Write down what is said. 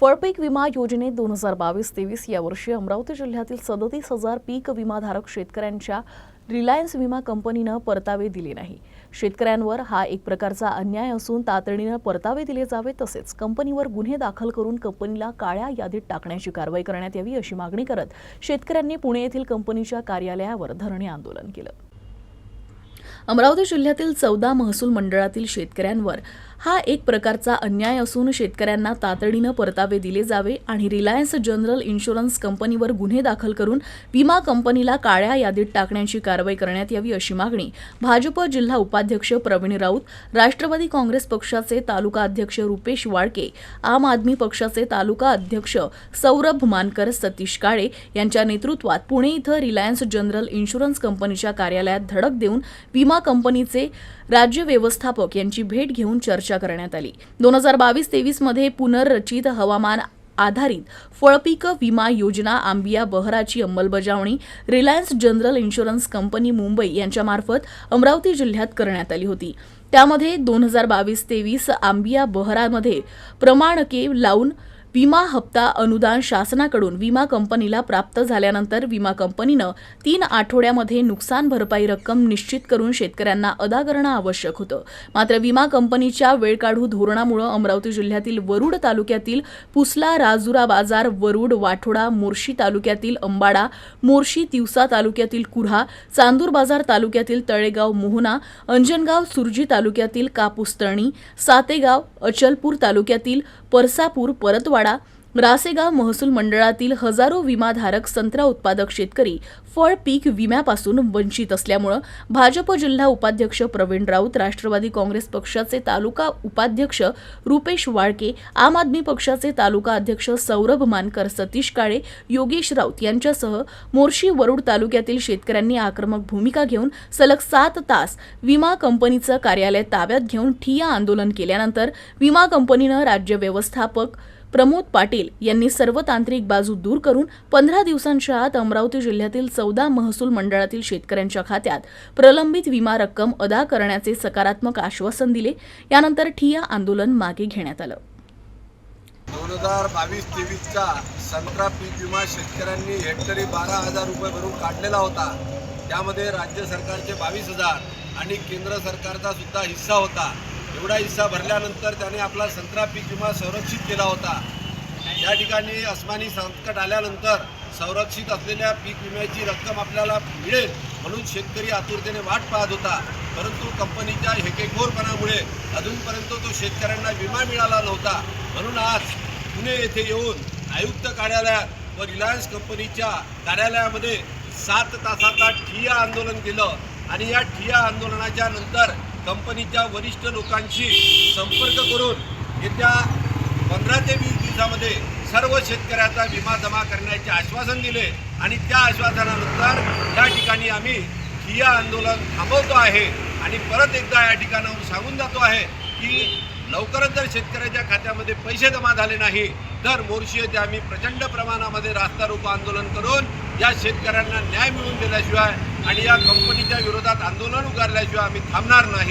फळपीक विमा योजनेत दोन हजार बावीस तेवीस या वर्षी अमरावती जिल्ह्यातील सदतीस हजार पीक विमाधारक शेतकऱ्यांच्या रिलायन्स विमा कंपनीनं परतावे दिले नाही. शेतकऱ्यांवर हा एक प्रकारचा अन्याय असून तातडीनं परतावे दिले जावे तसेच कंपनीवर गुन्हे दाखल करून कंपनीला काळ्या यादीत टाकण्याची कारवाई करण्यात यावी अशी मागणी करत शेतकऱ्यांनी पुणे येथील कंपनीच्या कार्यालयावर धरणे आंदोलन केलं. अमरावती जिल्ह्यातील चौदा महसूल मंडळातील शेतकऱ्यांवर हा एक प्रकारचा अन्याय असून शेतकऱ्यांना तातडीनं परतावे दिले जावे आणि रिलायन्स जनरल इन्शुरन्स कंपनीवर गुन्हे दाखल करून विमा कंपनीला काळ्या यादीत टाकण्याची कारवाई करण्यात यावी अशी मागणी भाजप जिल्हा उपाध्यक्ष प्रवीण राऊत राष्ट्रवादी काँग्रेस पक्षाचे तालुका अध्यक्ष रुपेश वाळके आम आदमी पक्षाचे तालुका अध्यक्ष सौरभ मानकर सतीश काळे यांच्या नेतृत्वात पुणे इथं रिलायन्स जनरल इन्शुरन्स कंपनीच्या कार्यालयात धडक देऊन विमा कंपनीचे राज्य व्यवस्थापक यांची भेट घेऊन चर्चा करण्यात आली. दोन हजार बावीस तेवीसमध्ये पुनर्रचित हवामान आधारित फळपीक विमा योजना आंबिया बहराची अंमलबजावणी Reliance general insurance company Mumbai यांच्यामार्फत अमरावती जिल्ह्यात करण्यात आली होती. त्यामध्ये दोन हजार बावीस तेवीस आंबिया बहरामध्ये प्रमाणके लावून विमा हप्ता अनुदान शासनाकडून विमा कंपनीला प्राप्त झाल्यानंतर विमा कंपनीनं तीन आठवड्यामध्ये नुकसान भरपाई रक्कम निश्चित करून शेतकऱ्यांना अदा करणं आवश्यक होतं. मात्र विमा कंपनीच्या वेळकाढू धोरणामुळे अमरावती जिल्ह्यातील वरुड तालुक्यातील पुसला राजुरा बाजार वरुड वाठोडा मोर्शी तालुक्यातील अंबाडा मोर्शी तिवसा तालुक्यातील कुऱ्हा चांदूर बाजार तालुक्यातील तळेगाव मोहना अंजनगाव सुरजी तालुक्यातील कापूसतळणी सातेगाव अचलपूर तालुक्यातील परसापूर परतवाडा रासेगाव महसूल मंडळातील हजारो विमाधारक संत्रा उत्पादक शेतकरी फळ पीक विम्यापासून वंचित असल्यामुळं भाजप जिल्हा उपाध्यक्ष प्रवीण राऊत राष्ट्रवादी काँग्रेस पक्षाचे तालुका उपाध्यक्ष रुपेश वाळके आम आदमी पक्षाचे तालुका अध्यक्ष सौरभ मानकर सतीश काळे योगेश राऊत यांच्यासह मोर्शी वरुड तालुक्यातील शेतकऱ्यांनी आक्रमक भूमिका घेऊन सलग सात तास विमा कंपनीचं कार्यालय ताब्यात घेऊन ठिया आंदोलन केल्यानंतर विमा कंपनीनं राज्य व्यवस्थापक प्रमोद पाटील यांनी सर्व तांत्रिक बाजू दूर करून पंधरा दिवसांच्या आत अमरावती जिल्ह्यातील चौदा महसूल मंडळातील शेतकऱ्यांच्या खात्यात प्रलंबित विमा रक्कम अदा करण्याचे सकारात्मक आश्वासन दिले. यानंतर ठिया आंदोलन मागे घेण्यात आलं. दोन हजार बावीस तेवीसचा संत्रा पीक विमा शेतकऱ्यांनी हेक्टरी बारा हजार रुपये भरून काढलेला होता. त्यामध्ये राज्य सरकारचे बावीस हजार आणि केंद्र सरकारचा सुद्धा हिस्सा होता. एवढा हिस्सा भरल्यानंतर त्याने आपला संत्रा पीक विमा संरक्षित केला होता. या ठिकाणी अस्मानी संकट आल्यानंतर संरक्षित असलेल्या पीक विम्याची रक्कम आपल्याला मिळेल म्हणून शेतकरी आतुरतेने वाट पाहत होता. परंतु कंपनीच्या हेकेखोरपणामुळे अजूनपर्यंत तो शेतकऱ्यांना विमा मिळाला नव्हता. म्हणून आज पुणे येथे येऊन आयुक्त कार्यालयात व रिलायन्स कंपनीच्या कार्यालयामध्ये सात तासाचा ठिय्या आंदोलन केलं. आणि या ठिया आंदोलनाच्या नंतर कंपनीच्या वरिष्ठ लोकांशी संपर्क करून येत्या पंधरा ते वीस दिवसामध्ये सर्व शेतकऱ्याचा विमा जमा करण्याचे आश्वासन दिले आणि त्या आश्वासनानंतर या ठिकाणी आम्ही ठिया आंदोलन थांबवतो आहे आणि परत एकदा या ठिकाणाहून सांगून जातो आहे की लवकरच जर शेतकऱ्याच्या खात्यामध्ये पैसे जमा झाले नाही तर मोर्शी येथे आम्ही प्रचंड प्रमाणामध्ये रास्ता रोको आंदोलन करून या शेतकऱ्यांना न्याय मिळवून दिल्याशिवाय आणि या कंपनीच्या विरोधात आंदोलन उगारल्याशिवाय आम्ही थांबणार नाही.